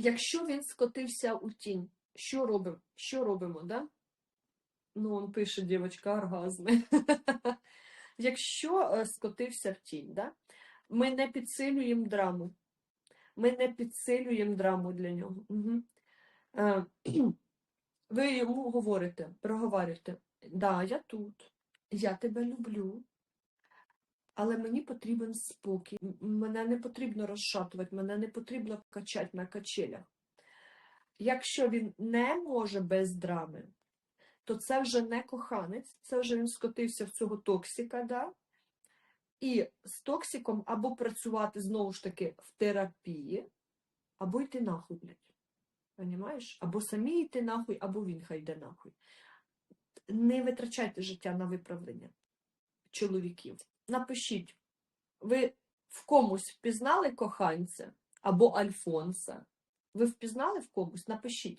Якщо він скотився у тінь, що робимо? Що робимо, да? Ну, он пише дівчинка оргазми. Якщо е, скотився в тінь, да? ми не підсилюємо драму. Ми не підсилюємо драму для нього. Угу. Ви йому говорите, проговорюєте, да, я тут, я тебе люблю, але мені потрібен спокій. Мене не потрібно розшатувати, мене не потрібно качати на качелях. Якщо він не може без драми, то це вже не коханець, це вже він скотився в цього токсика, да? і з токсиком або працювати знову ж таки в терапії, або йти нахуй, блядь. Понімаєш? Або самі йти нахуй, або він хай йде нахуй. Не витрачайте життя на виправлення чоловіків. Напишіть, ви в комусь впізнали коханця або Альфонса? Ви впізнали в комусь? Напишіть.